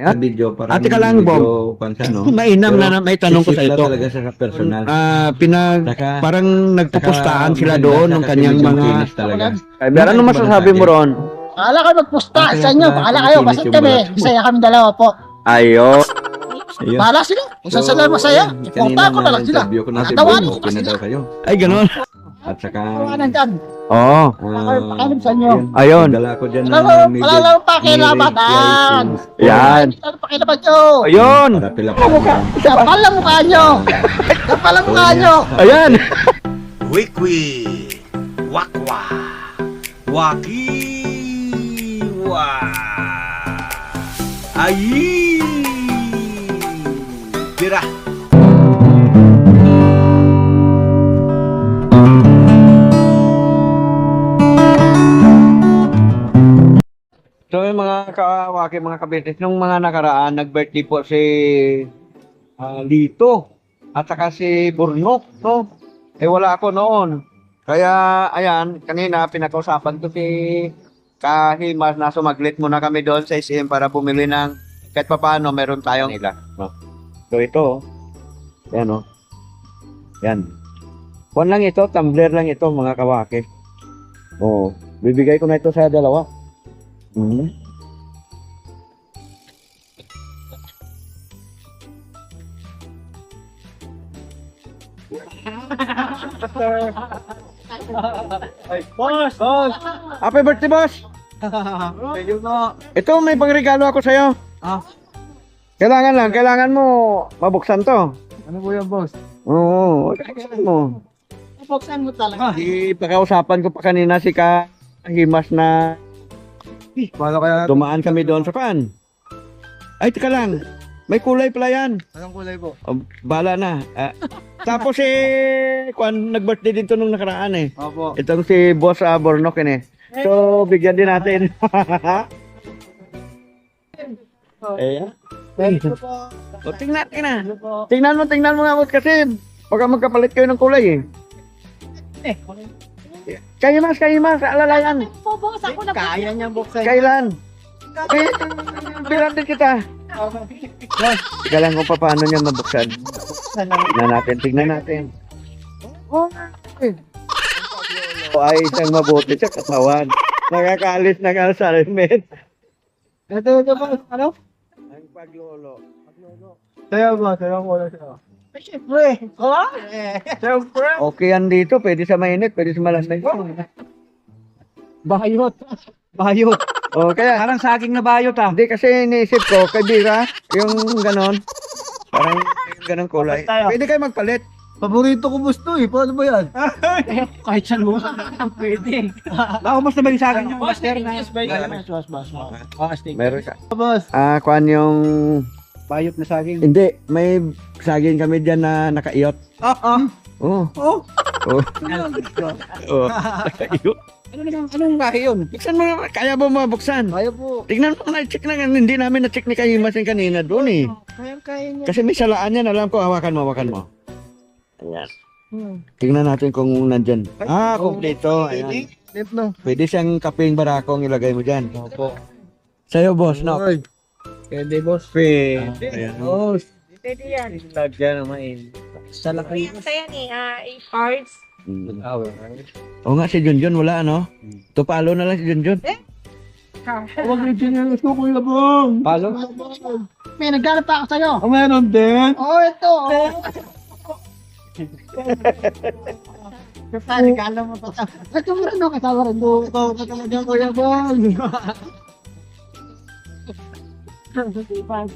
Sa Ayan. video, parang Ah, teka lang, video, pansa, no? Mainam Pero na, may tanong ko sa ito. talaga sa personal. Ah, pinag Saka, parang nagpupustahan saka sila doon ng kanyang mga. Ay, pero ano masasabi mo ron? Bahala kayo magpusta sa inyo. wala. Bahala kayo. Basta kami. Masaya kami dalawa po. Ayo. Ayun. Bahala sila. Kung saan sila masaya. Ipunta ko na lang sila. interview ko na sila. Ay, ganun. At saka, Tawanan dyan. Oo. Pakialam sa inyo. Ayun. Dala ko dyan ng may- wala lang rating Yan. Ano pakilaban nyo? Ayun. Kapal lang mukha nyo. Kapal lang mukha nyo. Ayan. Wikwi Wakwa Wakiwa Ayi Tira Mga kawaki, mga kabitis, nung mga nakaraan, nag-birthday po si ah, Lito at saka si Burnok, no? Eh wala ako noon. Kaya, ayan, kanina pinakausapan ko si Kahimas na sumaglit muna kami doon sa SM para bumili ng kahit pa paano meron tayong nila. No? So ito, oh. yan o. Yan. Kuan lang ito, tumbler lang ito mga kawaki. Oo. Bibigay ko na ito sa dalawa. Mhm. Boss, boss. Happy birthday, boss! Ito, may pangregalo ako sa'yo. Ah. Kailangan lang, kailangan mo mabuksan to. Ano po yan, boss? Oo, kailangan mo. Buksan mo talaga. Ipakausapan ko pa kanina si Kahimas na Paano kaya? dumaan kami doon sa pan. Ay, teka lang. May kulay pala yan. Anong kulay po? Oh, bala na. Ah, tapos si Kwan, nag-birthday din to nung nakaraan eh. Opo. Itong si Boss uh, Bornok yun eh. So, bigyan din natin. eh, Thank you po. o, tingnan, tingnan. Thank you po. Tingnan mo, tingnan mo nga boss kasi baka magkapalit kayo ng kulay eh. Eh, Kayo mas, kayo mas, alalayan. po, boss. Ako na po. kaya niya buksan. Kailan? Eh, bilang din kita. Teka lang kung paano niya mabuksan. Tingnan natin, tingnan natin. Oh, ay isang mabuti sa katawan. Nakakaalis ng Alzheimer. Ito, ito po. Ano? Ang paglolo. Sayo ba? Sayo ko lang sayo. Siyempre. Oh? Siyempre. Okay yan dito, pwede sa mainit, pwede sa malamig. Bayot. Bayot. O kaya, Parang saging na bayot ah. hindi kasi iniisip ko, kay Bira, yung ganon, parang yung ganon kulay. Tayo. Pwede kayo magpalit. Paborito ko gusto eh. Paano ba yan? Kahit saan mo. Pwede. Baka mas naman yung saging yung master na. Boss, boss, boss. Oh, steak. Meron ka. Boss. Ah, kuan yung, Bayot na saging. hindi, may saging kami dyan na nakaiyot. Ah, ah. Oo. Oh. Oo. Nakaiyot. Ano naman, anong lahi yun? Buksan mo, kaya mo mabuksan. Kaya po. Tignan mo na, check na, hindi namin na-check ni Kahimas yung kanina doon eh. Kaya, kaya niya. Kasi may salaan yan, alam ko, hawakan mo, hawakan mo. Ayan. Hmm. Tingnan natin kung nandyan. Ah, kompleto. Ayan. Net no. Pwede siyang kaping barakong ilagay mo dyan. Opo. Sa'yo, boss, no? Oy. Pwede, boss. Pwede. Ayan. Boss. Pwede yan. Lagyan naman. Sa laki. Yan sa'yo ni ah, eight cards. Mm. Oo nga, si Junjun, wala, ano? Tupalo na lang si Junjun. Huwag rin siya gusto ko yung labong. Palo? May nagganap pa ako sa'yo. Oh, meron din? Oo, oh, ito. Regalo mo pa. Ito mo rin, no? Kasama rin. Ito, ito, ito talaga ko yung bong.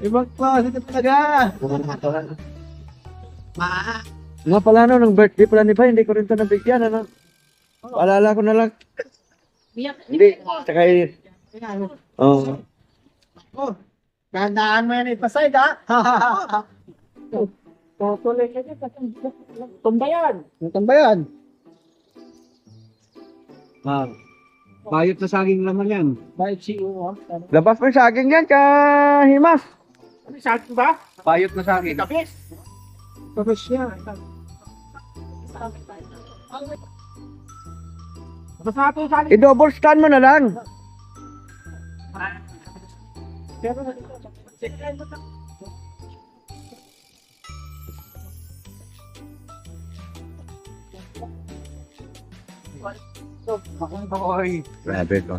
Ibang klase ito talaga. Nga pala, no, nung birthday pala ni Pa, hindi ko rin ito nabigyan, ano? Paalala ko na lang. Hindi, tsaka yun. Oo. Oh, gandaan mo yan ipasay, ha? Tuloy ka dyan. Tumbayan. Ang tambayan. Ah. Bayot na saging naman yan. Bayot si Uwa. Labas mo yung saging yan, kahimas. Ano sabi ba? Bayot na saging. Kapis. Tapos siya. Basta ito sabi. I-double stand mo na lang. Pero, Oy. Grabe ko.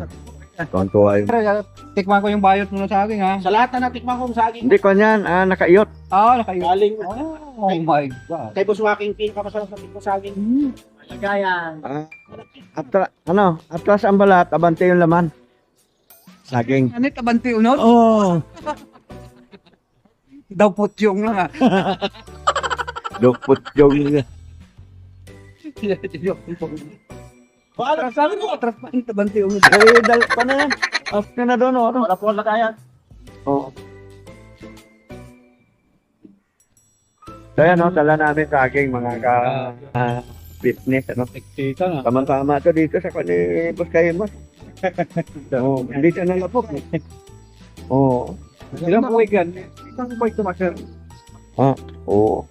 Kontuwa yun. Pero, tikman ko yung bayot mo sa akin ha. sa lahat na natikman kong saging, Hindi ko niyan, ah, nakaiyot. Ah, nakayo. galing Oh my God. kay Buswaking pinakamasarap na tikman saging. Lagayan. Ah, atra, ano, atras ang balat, abante yung laman. Saging. Ano tabante unod? Oh, Daw putyong lang ha. lupot yung... Atras sabi ko, atras pa yung tabante unod. Eh, dal, pa na yan. After na doon, oh, ano? Wala po ang lagayan. Oo. So yan, no, tala namin saging mga ka ah, business, ano. Tita na. Tama-tama to dito sa kani Boss Kayemos. so, hindi siya nalapok. eh. Oo. Ilang buwig yan? Isang buwig to, Master. Oo.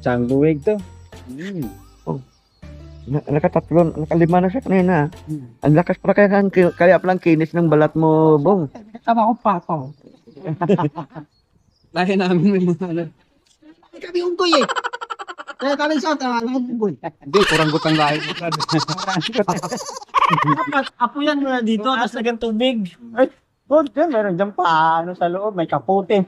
Isang buwig to. Oh. Na, nakatatlo, nakalima na siya kanina. Hmm. Ang lakas pa kaya, kaya palang kinis ng balat mo, Bong. Tama ko papa. Lahi namin may mga ano. Kami unggoy eh. Kaya kami sa tama ng unggoy. Hindi, kurang gutang lahi. Dapat apuyan mo na dito, tapos nagang tubig. Ay, good, yun, meron dyan pa, ano sa loob, may kaputi.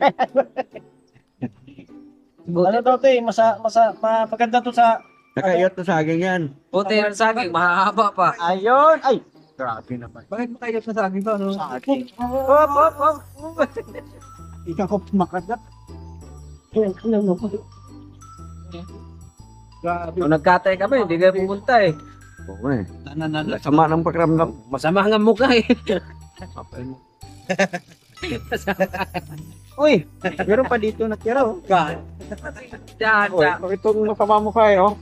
ano daw to eh, masa, masa, mapaganda to sa, Nakaiyot na saging yan. Puti ng saging, mahahaba pa. ayun, ay, grabe naman. Bakit mo tayo sa akin to? Ano? Saging. Hop, hop, hop. Ikaw ko makagat. Ayun, ano, ano, ano. Kung nagkatay kami, hindi kayo pumunta eh. Oo eh. Nananala. Sama ng pakiramdam. Masama nga mukha eh. Uy, meron pa dito natira, oh. Oy, daan. bakit itong masama mo kayo?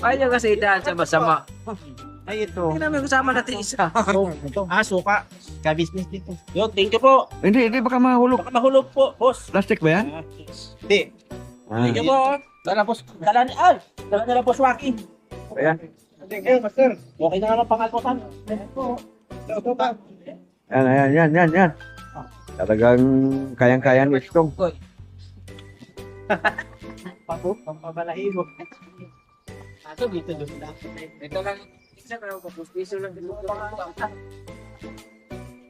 Ayaw kasi daan sa masama. Ay, ito. Hindi namin kasama natin isa. Oh, ito. Ah, suka. Ka-business dito. Yo, thank you po. Hindi, hindi baka mahulog. Baka mahulog po, boss. Plastic ba yan? Hindi. Ah, Thank you po. Dala, boss. Dala ni Al. Dala nila, boss Waki. ayan. Eh, master. Okay na naman pangalposan. Ayan po. Ito pa. Yan, yan, yan, yan, yan. Talagang kayang-kaya ni Stong. Papo, pampabalahibo. Ato, dito doon na. Ito lang, isa pero kapos piso lang dito.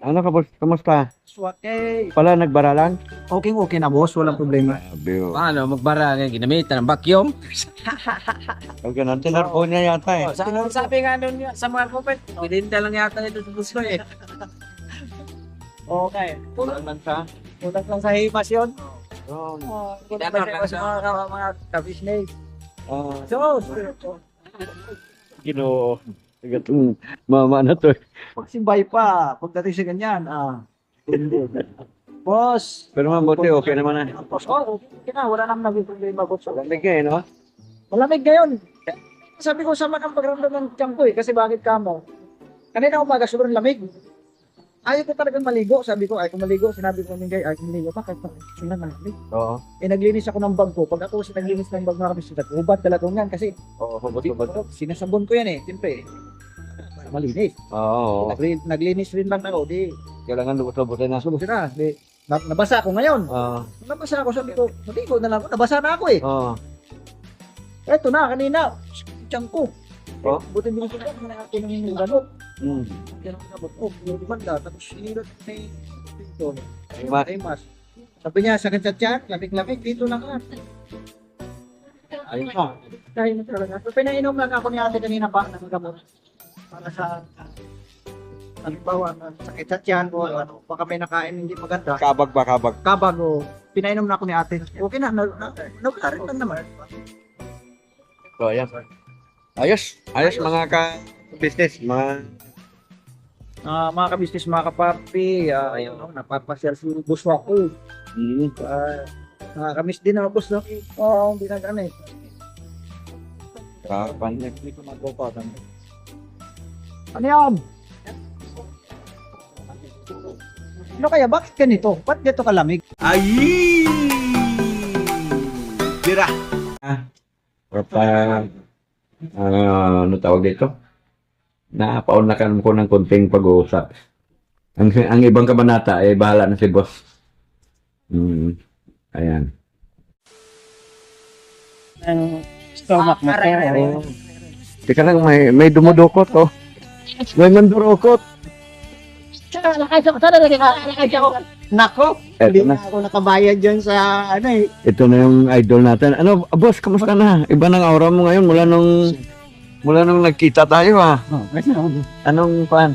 Ano ka, boss? Kamusta? Swake. Pala, nagbaralan? Okay, okay na boss. Walang problema. Ko. Paano, magbara nga, ginamitan ng vacuum? Pag ganun, tinarpo niya yata eh. Oh, sa, sabi nga nun niya, sa mga kupit, pininta lang yata ito sa gusto eh. Okay. Kulang lang sa... Kulang lang sa himas yun. Oh, Oh, sa- sa mga, mga, mga ka-business. Oh. So, Ginoo. Gatong mama na to. Magsimbay pa. Pagdating sa ganyan, ah. boss. Pero mabuti, okay naman na. Boss, oh, okay na. Wala naman naging problema, boss. Lamig eh, no? Malamig ngayon. Sabi ko sama ng pagramdam ng tiyan ko eh. Kasi bakit ka mo? Kanina umaga sobrang lamig. Ayaw ko talagang maligo. Sabi ko, ayaw ko maligo. Sinabi ko ng guy, ayaw ko maligo. Bakit? Sila malamig. Oo. Eh, naglinis ako ng bag ko. Pag ako si naglinis ng bag mga kabisita, hubad talaga yan. Kasi Oo, hubot-hubot. sinasabon ko yan eh. Siyempre, malinis. Oo. Nagli- naglinis rin lang ako. Di, Kailangan lubot-lubotin na. subos na. Di, na- nabasa ako ngayon. Oo. Nabasa ako, sabi ko, maligo na lang ako. Nabasa na ako eh. Oo. Eto na, kanina. Tiyan ko. Oh? Buti mo ko na ako ng ganot. Mm. Kaya naman ako, oh, yung banda, tapos sinilot ni dito. Ayun, Mas. ay mas. Sabi niya, sakit sa tiyan, lamig-lamig, dito lang ka. Ayun pa. Dahil na talaga. So, pinainom lang ako ni ate kanina pa ng gamot. Para sa, halimbawa, sakit sa tiyan o ano, baka may nakain hindi maganda. Kabag ba, kabag? Kabag o, pinainom na ako ni ate. Okay na, na, na, nawala rin lang naman. So, ayan. Ayos. Ayos mga ka-business. Mga... Ah, mga kabisnes, mga kapapi, uh, ayun, no, napapasyal si Buswa ko. Mm. Uh, nakakamiss din ako, boss, no? Oo, hindi na gano'n eh. Kapan. Hindi ko magpapatan. Ano yan? Ano kaya? Bakit ganito? Ba't ganito kalamig? Ay! Tira! Pa, ah, ano tawag dito? Napaunlakan ko ng konting pag-uusap. Ang, ang ibang kabanata ay bahala na si boss. Hmm. Ayan. Ang stomach mo. Oh. Teka lang, may, may dumudukot, oh. May mandurukot. Nakasya ko sana nakasya ko. Nako, hindi na. na ako nakabayad dyan sa ano eh. Ito na yung idol natin. Ano, ah, boss, kamusta na? Iba ng aura mo ngayon mula nung mula nung nagkita tayo, ah. Oh, ako. Anong pan?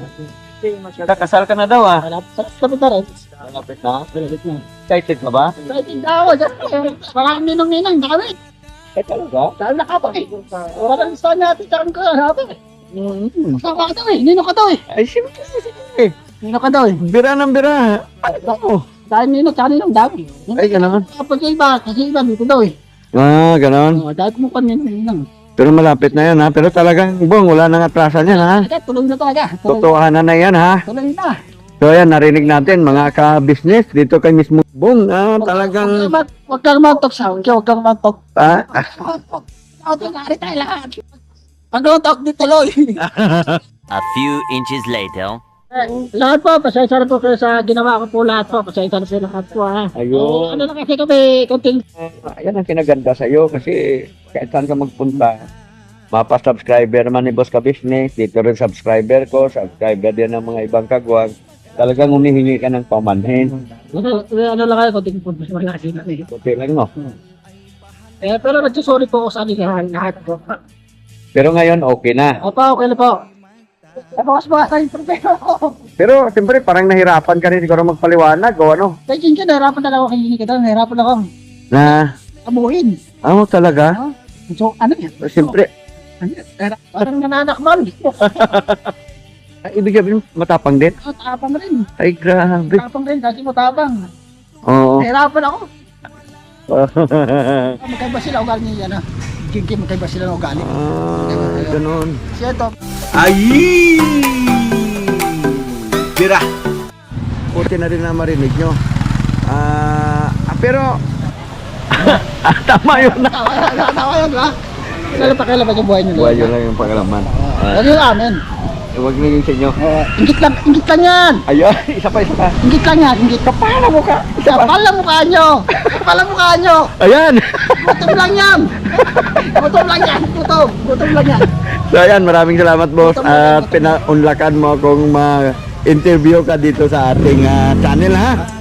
Kakasal ka na daw, ah. Tapos na rin. Malapit na. Malapit na. Excited ka ba? Excited na ako. Parang ninong-ninang, dami. Eh, talaga? Dahil nakapag eh. Parang gusto niya titaran ko. Sabi. Mm. Kasama ka daw eh. Nino ka daw eh. Ay, siyempre, siyempre. Nino ka daw eh. Bira ng bira. Ako. Dahil nino, tsaka ninong dami. Ay, gano'n. Kapag iba, kasi iba dito daw eh. Ah, gano'n. Oh, dahil mo pa ninong-ninang. Pero malapit na yan, ha? Pero talagang, bong, wala nang atrasan yan, ha? Kaya tuloy na talaga. Totohanan na yan, ha? tuloy na. So, ayan, narinig natin, mga ka-business, dito kay mismo. Bong, ah, talagang, Huwag kang mag-talk sa akin. Huwag kang mag-talk. ah, Ako tinari tayo lahat. Pag talk di tuloy. A few inches later. Lahat po, pasensya na po kayo sa ginawa ko po lahat po. Pasensya na po lahat po ha. Ayun. Eh, ano na kasi kami, konting Ayan ang kinaganda sa'yo kasi kahit saan ka magpunta, mapa-subscriber man ni Boss Ka Business, dito rin subscriber ko, subscriber din ng mga ibang kagwag. Talagang humihingi ka ng pamanhin. ano, ano lang kayo, konting po, wala kasi na eh. Kunti lang, no? Eh, pero nagsusorry po ako sa akin lahat, lahat po. Pero ngayon, okay na. Opo, okay na po. Bawas bawas tayo yung problema ko. Pero, siyempre, parang nahirapan ka rin siguro magpaliwanag o ano? Kaya yun ka, nahirapan talaga ako kay kita, nahirapan ako Na, amuhin. ano talaga? So, ano yan? Siyempre, Parang nananakmal. ay, ibig sabihin, matapang din. Tapang rin. Ay, grabe. Tapang rin, kasi mo tabang. Oo. Nahirapan ako. Magkaiba sila ugali niya yan ha. Kinki magkaiba sila ng ugali. ah, ganun. Siya to. Ay! Tira! Buti na rin na marinig nyo. Ah, ah, pero, ah, tama yun na. Tawa yan ha. Kailan pa kailan pa yung buhay nila? Buhay yun lang yung pangalaman. Yan yung amin. Eh, Huwag na yung sa inyo. Uh, ingit lang, ingit lang yan. Ayun, isa pa, isa pa. Ingit lang yan, ingit. Kapal na mukha. Kapal na mukha nyo. Kapal na mukha nyo. Ayan! Gutom lang yan. Gutom lang yan. Gutom. Gutom lang yan. so ayan, maraming salamat boss at pinaunlakan mo akong ma-interview ka dito sa ating ah, channel ha.